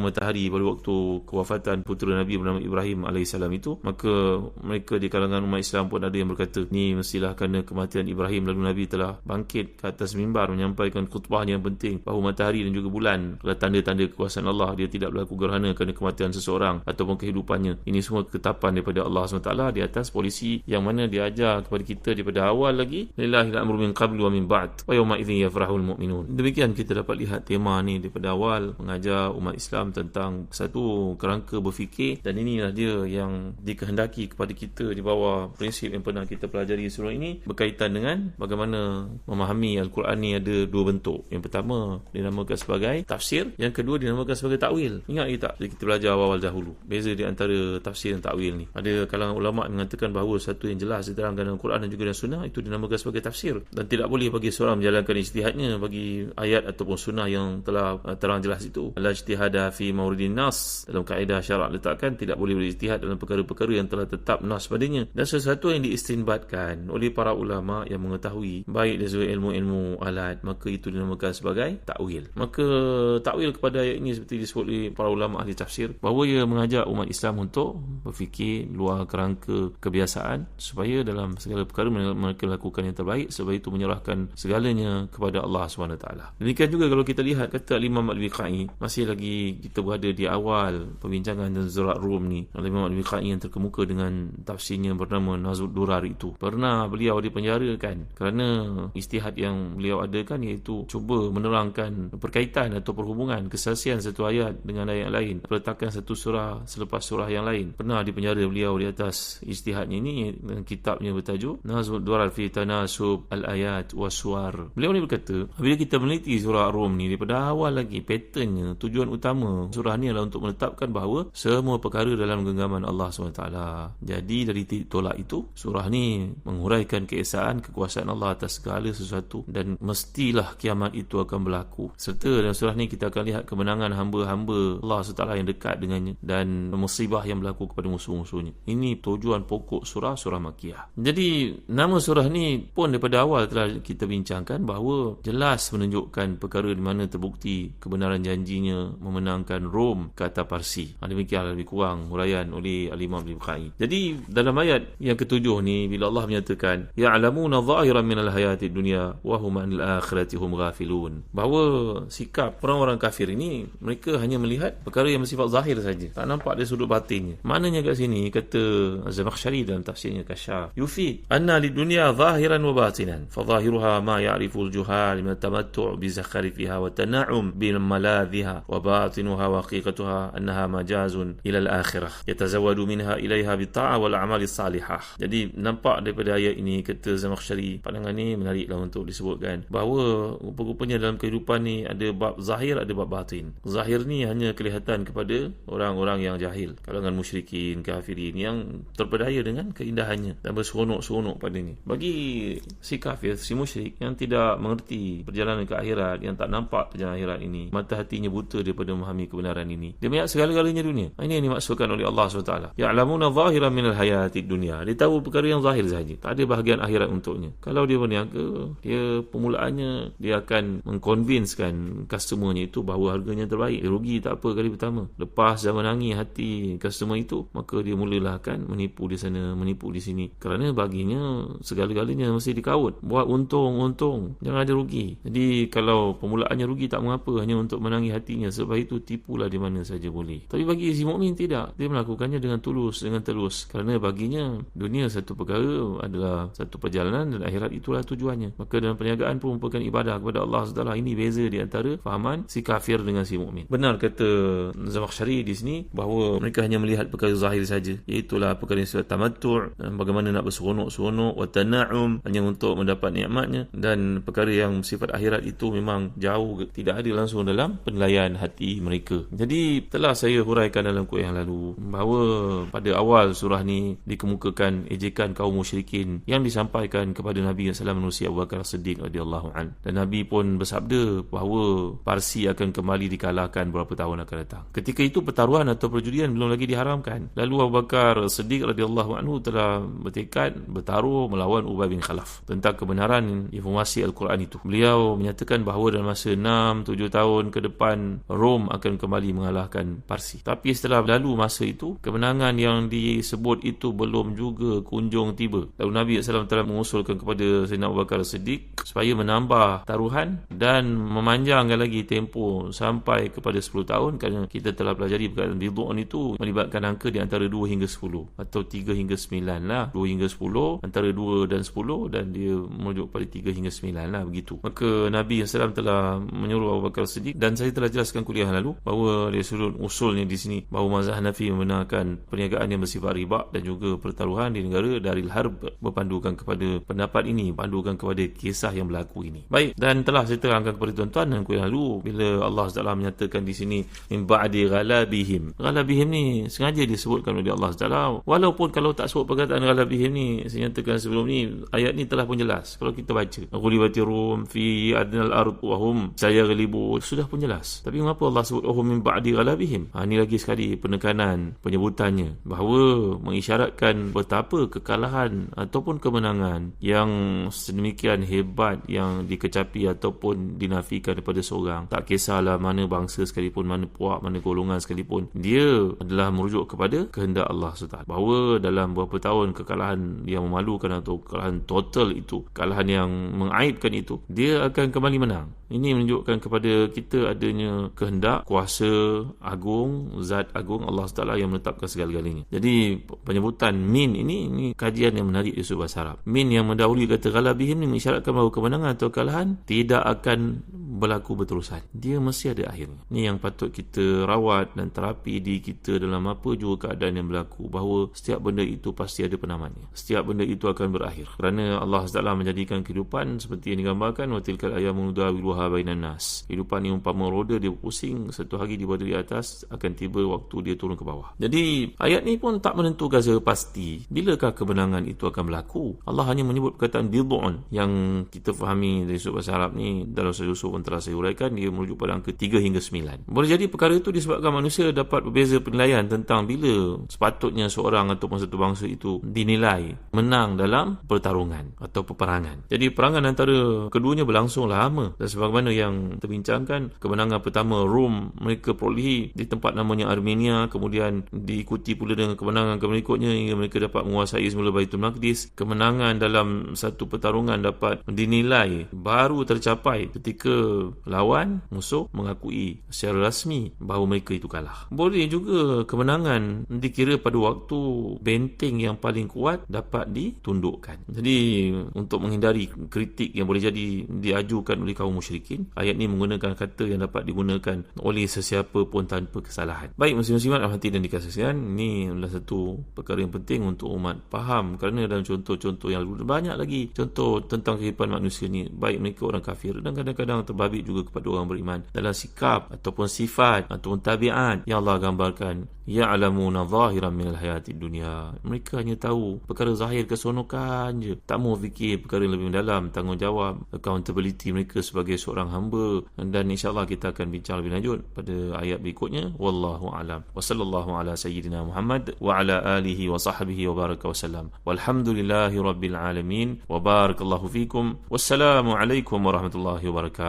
matahari pada waktu kewafatan putera Nabi bernama Ibrahim AS itu maka mereka di kalangan umat Islam pun ada yang berkata ni mestilah kerana kematian Ibrahim. Lalu Nabi telah bangkit ke atas mimbar menyampaikan khutbahnya yang penting bahawa matahari dan juga bulan. Adalah tanda-tanda kekuasaan Allah. Dia tidak berlaku gerhana kerana kematian seseorang ataupun kehidupannya. Ini semua ketetapan daripada Allah SWT di atas polisi yang mana diajar kepada kita daripada awal lagi lillahi al-amru min qablu wa min ba'd wa yawma idzin yafrahul mu'minun. Demikian kita dapat lihat tema ni daripada awal mengajar umat Islam tentang satu kerangka berfikir dan inilah dia yang dikehendaki kepada kita di bawah prinsip yang pernah kita pelajari surah ini berkaitan dengan bagaimana memahami Al-Quran ni ada dua bentuk. Yang pertama dinamakan sebagai tafsir. Yang kedua dinamakan sebagai takwil. Ingat lagi tak kita belajar awal-awal dahulu beza di antara tafsir dan takwil ni. Ada kalangan ulama mengatakan bahawa satu yang jelas diterangkan dalam Al-Quran dan juga dalam sunnah itu dinamakan sebagai tafsir. Dan tidak boleh bagi seorang menjalankan ijtihadnya bagi ayat ataupun sunnah yang telah terang jelas itu. La ijtihada fi mawridin nas dalam kaedah syarak letakkan tidak boleh berijtihad dalam perkara-perkara yang telah tetap nas padanya. Dan sesuatu yang diistinbatkan oleh para ulama yang mengetahui baik dari segi ilmu-ilmu alat maka itu dinamakan sebagai takwil. Maka takwil kepada ayat ini seperti disebut oleh para ulama ahli tafsir bahawa ia mengajak umat Islam untuk berfikir luar kerangka kebiasaan supaya dalam segala perkara mereka lakukan yang terbaik sebab itu menyerahkan segalanya kepada Allah SWT demikian juga kalau kita lihat kata Imam Al-Biqai masih lagi kita berada di awal perbincangan tentang Zurat Rum ni Imam Al-Biqai yang terkemuka dengan tafsirnya bernama Nazud Durar itu. Pernah beliau dipenjarakan kerana istihad yang beliau adakan iaitu cuba menerangkan perkaitan atau perhubungan kesaksian satu ayat dengan ayat lain meletakkan satu surah selepas surah yang lain. Pernah dipenjara beliau di atas istihadnya ini dengan kitabnya bertajuk Nazud Durar fi Tanasub Al-Ayat Waswar beliau ni berkata bila kita meneliti surah Rum ni daripada awal lagi patternnya tujuan utama surah ni adalah untuk menetapkan bahawa semua perkara dalam genggaman Allah SWT. Jadi dari tolak itu surah ni menguraikan keesaan kekuasaan Allah atas segala sesuatu. Dan mestilah kiamat itu akan berlaku. Serta dalam surah ni kita akan lihat kemenangan hamba-hamba Allah SWT yang dekat dengannya. Dan musibah yang berlaku kepada musuh-musuhnya. Ini tujuan pokok surah surah Makiyah jadi nama surah ni pun daripada awal telah kita bincangkan bahawa jelas menunjukkan perkara di mana terbukti kebenaran janjinya memenangkan Rom kata Parsi. Ha, demikian lebih kurang huraian oleh Al-Imam Ibn Bukhari. Jadi dalam ayat yang ketujuh ni bila Allah menyatakan ya'lamuna zahiran minal hayati dunya wa hum anil akhirati hum ghafilun. Bahawa sikap orang-orang kafir ini mereka hanya melihat perkara yang bersifat zahir saja. Tak nampak dari sudut batinnya. Maknanya kat sini kata Zamakhsyari dalam tafsirnya Kasyaf. Yufi anna lid dunya zahiran wa batinan. Fa zahiruha ma ya'rifu al-juhal min at-tamattu' bi zakharifiha wa tana'um bil maladhiha wa batinuha annaha majazun ila al-akhirah yatazawwadu minha ilaiha bi ta'ah wal a'mal salihah. Jadi nampak daripada ayat ini kata Zamakhsyari pandangan ni menariklah untuk disebutkan bahawa rupanya dalam kehidupan ni ada bab zahir ada bab batin. Zahir ni hanya kelihatan kepada orang-orang yang jahil kalangan musyrikin kafirin yang terpedaya dengan keindahannya dan berseronok-seronok padanya bagi si kafir si musyrik yang tidak mengerti perjalanan ke akhirat yang tak nampak perjalanan akhirat ini mata hatinya buta daripada memahami kebenaran ini. Dia melihat segala-galanya dunia. Ini yang dimaksudkan oleh Allah SWT. Ya'lamuna zahiran minal hayati dunia. Dia tahu perkara yang zahir sahaja tak ada bahagian akhirat untuknya. Kalau dia berniaga dia permulaannya dia akan mengconvincekan customernya itu bahawa harganya terbaik. Dia rugi tak apa kali pertama. Lepas zaman hangi hati customer itu maka dia mulalah akan menipu di sana menipu di sini. Kerana baginya segala-galanya mesti dikawut. Buat untung-untung jangan ada rugi. Jadi kalau permulaannya rugi tak mengapa. Hanya untuk menangi hatinya. Sebab itu tipulah di mana saja boleh. Tapi bagi si mukmin tidak. Dia melakukannya dengan tulus dengan telus kerana baginya dunia satu perkara adalah satu perjalanan dan akhirat itulah tujuannya. Maka dalam perniagaan pun merupakan ibadah kepada Allah SWT ini beza di antara fahaman si kafir dengan si mukmin. Benar kata Zamakhsyari di sini bahawa mereka hanya melihat perkara zahir saja. Iaitulah perkara yang tamattu' bagaimana nak berseronok-seronok wa tana'um hanya untuk mendapat nikmatnya. Dan perkara yang sifat akhirat itu memang jauh tidak ada langsung dalam penilaian hati mereka jadi telah saya huraikan dalam kuih yang lalu bahawa pada awal surah ni dikemukakan ejekan kaum musyrikin yang disampaikan kepada Nabi SAW menusi Abu Bakar Siddiq radhiyallahu an. Dan Nabi pun bersabda bahawa Parsi akan kembali dikalahkan beberapa tahun akan datang. Ketika itu pertaruhan atau perjudian belum lagi diharamkan. Lalu Abu Bakar Siddiq radhiyallahu anhu telah bertekad bertaruh melawan Ubay bin Khalaf tentang kebenaran informasi Al-Quran itu. Beliau menyatakan bahawa dalam masa 6 7 tahun ke depan Rom akan akan kembali mengalahkan Parsi. Tapi setelah berlalu masa itu, kemenangan yang disebut itu belum juga kunjung tiba. Lalu Nabi SAW telah mengusulkan kepada Sayyidina Abu Bakar Siddiq supaya menambah taruhan dan memanjangkan lagi tempoh sampai kepada 10 tahun kerana kita telah pelajari perkataan bid'un itu melibatkan angka di antara 2 hingga 10 atau 3 hingga 9 lah 2 hingga 10 antara 2 dan 10 dan dia merujuk pada 3 hingga 9 lah begitu maka Nabi SAW telah menyuruh Abu Bakar Siddiq dan saya telah jelaskan kuliah lalu bahawa dari sudut usulnya di sini bahawa mazhab Hanafi membenarkan perniagaan yang bersifat riba dan juga pertaruhan di negara dari harb berpandukan kepada pendapat ini pandukan kepada kisah yang berlaku ini. Baik dan telah saya terangkan kepada tuan-tuan dan kuliah lalu bila Allah SWT menyatakan di sini min ba'di ghalabihim. Ghalabihim ni sengaja disebutkan oleh Allah SWT walaupun kalau tak sebut perkataan ghalabihim ni saya nyatakan sebelum ni ayat ni telah pun jelas. Kalau kita baca gulibati rum fi adnal ard wa hum sayaghlibun sudah pun jelas. Tapi mengapa Allah sebut oh min ba'di ghalabihim. Ha, ni lagi sekali penekanan penyebutannya bahawa mengisyaratkan betapa kekalahan ataupun kemenangan yang sedemikian hebat yang dikecapi ataupun dinafikan daripada seorang. Tak kisahlah mana bangsa sekalipun mana puak mana golongan sekalipun. Dia adalah merujuk kepada kehendak Allah SWT. Bahawa dalam beberapa tahun kekalahan yang memalukan atau kekalahan total itu kekalahan yang mengaibkan itu dia akan kembali menang ini menunjukkan kepada kita adanya kehendak kuasa agung zat agung Allah SWT yang menetapkan segala-galanya. Jadi penyebutan min ini ini kajian yang menarik di sebuah Arab. Min yang mendahului kata galabihim ini mengisyaratkan bahawa kemenangan atau kekalahan tidak akan berlaku berterusan dia mesti ada akhirnya ini yang patut kita rawat dan terapi di kita dalam apa juga keadaan yang berlaku bahawa setiap benda itu pasti ada penamannya setiap benda itu akan berakhir kerana Allah SWT menjadikan kehidupan seperti yang digambarkan wa tilkal ayamu nudawiluha yuha bainan nas. Kehidupan ni umpama roda dia berpusing, satu hari dia berada di atas akan tiba waktu dia turun ke bawah. Jadi ayat ni pun tak menentukan secara pasti bilakah kemenangan itu akan berlaku. Allah hanya menyebut perkataan bid'un yang kita fahami dari sudut bahasa Arab ni dalam pun saya uraikan dia merujuk pada angka 3 hingga 9. Boleh jadi perkara itu disebabkan manusia dapat berbeza penilaian tentang bila sepatutnya seorang ataupun satu bangsa itu dinilai menang dalam pertarungan atau peperangan. Jadi perangan antara keduanya berlangsung lama dan sebagaimana yang terbincangkan kemenangan pertama Rom mereka perolehi di tempat namanya Armenia kemudian diikuti pula dengan kemenangan berikutnya hingga mereka dapat menguasai semula Baitul Maqdis kemenangan dalam satu pertarungan dapat dinilai baru tercapai ketika lawan musuh mengakui secara rasmi bahawa mereka itu kalah. Boleh juga kemenangan dikira pada waktu benteng yang paling kuat dapat ditundukkan. Jadi untuk menghindari kritik yang boleh jadi diajukan oleh kaum musyrik musyrikin ayat ini menggunakan kata yang dapat digunakan oleh sesiapa pun tanpa kesalahan. Baik muslim-muslimat hati dan dikasihkan ini adalah satu perkara yang penting untuk umat faham. Kerana dalam contoh-contoh yang banyak lagi contoh tentang kehidupan manusia ni baik mereka orang kafir dan kadang-kadang terbabit juga kepada orang beriman dalam sikap ataupun sifat ataupun tabiat yang Allah gambarkan. Ya'lamuna zahiran minal hayati dunia mereka hanya tahu perkara zahir kesonokan je. Tak mau fikir perkara yang lebih mendalam tanggungjawab accountability mereka sebagai seorang hamba. Dan insyaallah kita akan bincang lebih lanjut pada ayat berikutnya. Wallahu alam. Wa sallallahu ala sayyidina muhammad wa ala alihi wa sahbihi wa baraka wa sallam. Walhamdulillahi rabbil alamin. Wa barakallahu fikum. Wassalamu alaikum warahmatullahi wabarakatuh